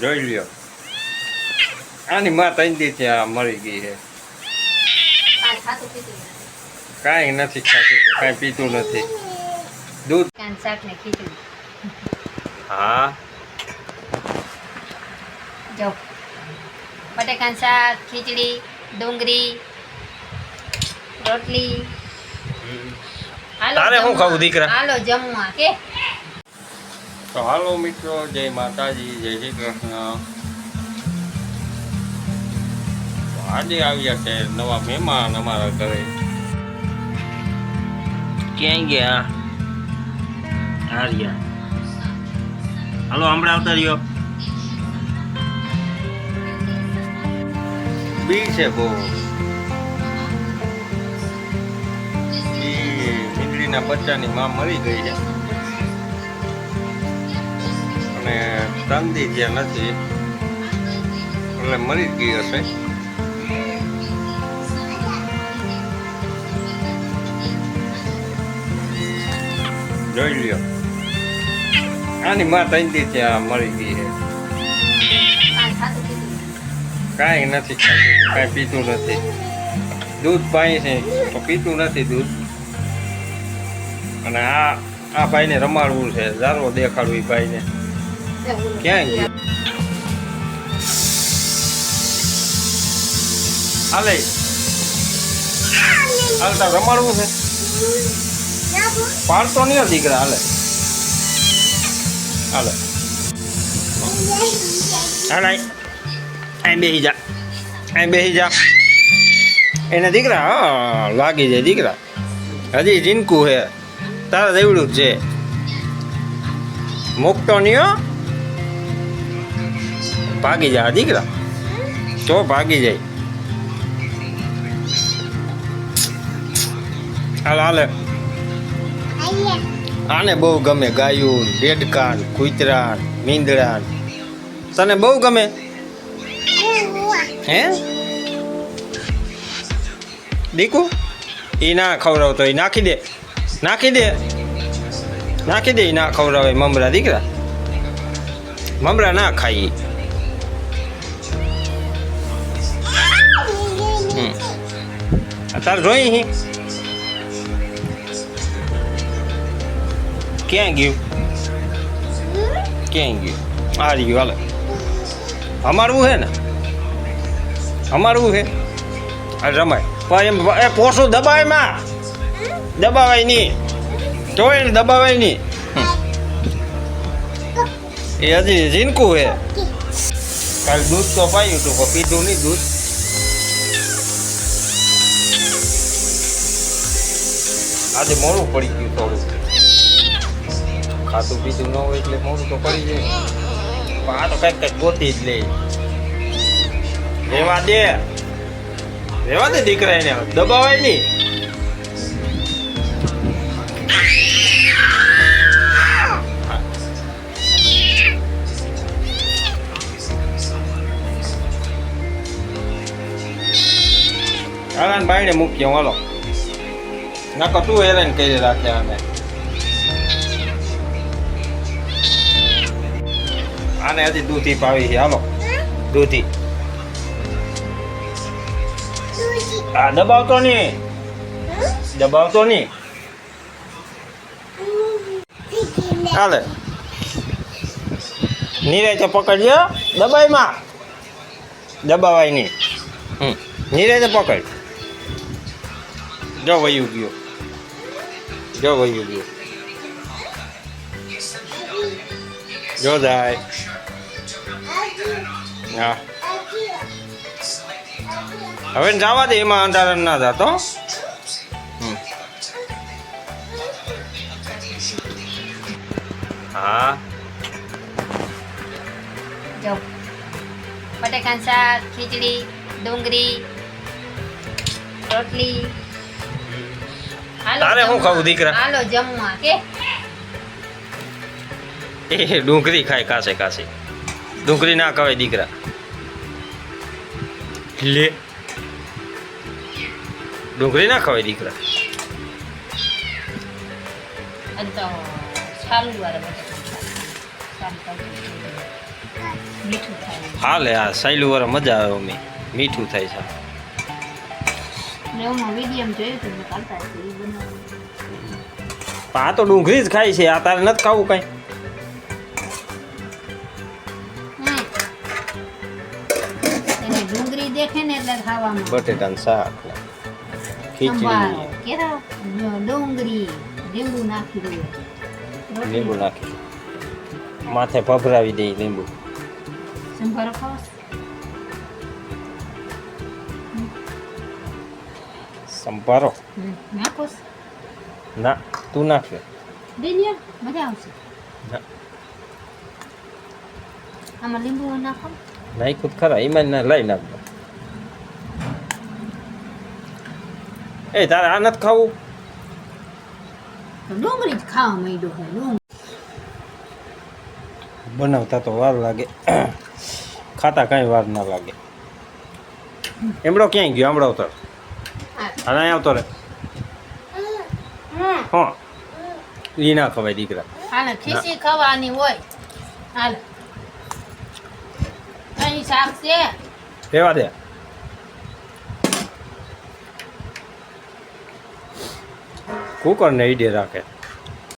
જોઈ લ્યો. આની માં ત્રણ દી ત્યાં મરી ગઈ છે. કાંઈ નથી. ખાતું કાંઈ પીતું નથી. દૂધ. હા. જો. બટેકાનું શાક ખીચડી ડુંગળી રોટલી. તારે શું ખાવું દીકરા? હાલો જમવા કે? તો હાલો મિત્રો જય માતાજી જય શ્રી કૃષ્ણ. આજે આવ્યા છે નવા મહેમાન અમારા ઘરે. ક્યાં ગયા? હારિયા હાલો હમણાં આવતા રહ્યો. બી છે બહુ. મીંડળીના બચ્ચાની માં મરી ગઈ છે. અને ચાંદી જ્યાં નથી. એટલે મરી જ ગઈ હશે. જોઈ લ્યો. આની માં તંદી ત્યાં મરી ગઈ છે. કાંઈ નથી. ખાતું કાંઈ પીતું નથી. દૂધ પાઈ છે તો પીતું નથી દૂધ. અને આ આ ભાઈને રમાડવું છે જારો દેખાડવું એ ભાઈને. ક્યાં હાલે હાલ તાર રમાડવું છે પાડતો નહીં હો દીકરા હાલે હાલે હાલ આય અહીં બેસી જા અહીં બેસી જા એને દીકરા હા લાગી જાય દીકરા હજી જીનકું છે તારા દેવડું છે મૂકતો નહીં હો ભાગી જા દીકરા. તો ભાગી જાય. હાલ, હાલે. આને બહુ ગમે ગાયું ડેડકાન કૂતરા મીંદડાન. તને બહુ ગમે? હે? દીકુ એ ના ખવડાવતો એ નાખી દે. નાખી દે. નાખી દે ના ખવડાવે, મમરા, દીકરા. મમરા ના ખાઈ તાર જોઈ હી. ક્યાં ગયું? ક્યાં ગયું? આ ગયું હાલે. અમારવું છે ને? અમારવું છે આ રમાય. પણ એમ એ પોસું દબાયમાં. દબાવાય નહીં જોય ને દબાવાય નહીં એ હજી ઝીનકું છે કાલ દૂધ તો પાયું હતું પીધું નહીં દૂધ. આજે મોડું પડી ગયું થોડું. ખાતું પીધું ન હોય એટલે મોડું તો પડી જાય. પણ આ તો કંઈક કંઈક ગોતી જ લે. રેવા દે. રેવા દે દીકરા એને દબાવાય નહીં. હાલાન બાઈને મૂકીએ હાલો. નકર તું હેરાન કરી રાખે અમે આને હજી દૂધી પાવી છે હાલો દૂધી આ દબાવતો નહીં દબાવતો નહીં હાલે નીરે તો પકડજો દબાઈમાં દબાવાય નહીં હમ નીરે તો પકડ જો વયું ગયો જો વયું ગયો જો જાય હા હવે જવા દે, એમાં અંધારા ના જાતો. હા. જો. બટેકાનું શાક, ખીચડી, ડુંગળી, રોટલી. તારે શું. ખાવું દીકરા? હાલો જમવા કે? એ ડુંગળી ખાય કાસે કાસે ડુંગળી ના ખવાય દીકરા. લે. ડુંગળી ના ખવાય દીકરા. હાલે આ સાયલું વાળા મજા આવે અમે. મીઠું થાય છે. જોયું એ બનાવવાનું આ તો ડુંગળી જ ખાય છે આ તારે નથી ખાવું કાંઈ એને ડુંગળી દેખે ને એટલે ખાવામાં બટેટાનું શાક ને સંભારો ખીચડી કેરા ડુંગળી લીમડું નાખી દઈએ લીંબુ નાખી માથે ભભરાવી દઈ લીંબુ સંભારો ખાવો સંભારો. ના તું નાખશે દઈ મજા આવશે. ના. આમાં લીંબુ નાખો. નાખ્યું તો ખરા એમાં ના લઈ નાખજો. એ તારે આ નથી ખાવું? ડુંગળી જ ખાવા માંડ્યો હોય ડુંગળી. બનાવતા તો વાર લાગે. ખાતા કાંઈ વાર ના લાગે. એમડો ક્યાંય ગયો હમણાં તો? અને અહીં આવતો રે હા. એ ના ખવાય દીકરા. હાલે ખીસી ખાવાની હોય. હાલે. અહીં શાક છે. કેવા દે. કુકર ને ઈડે રાખે.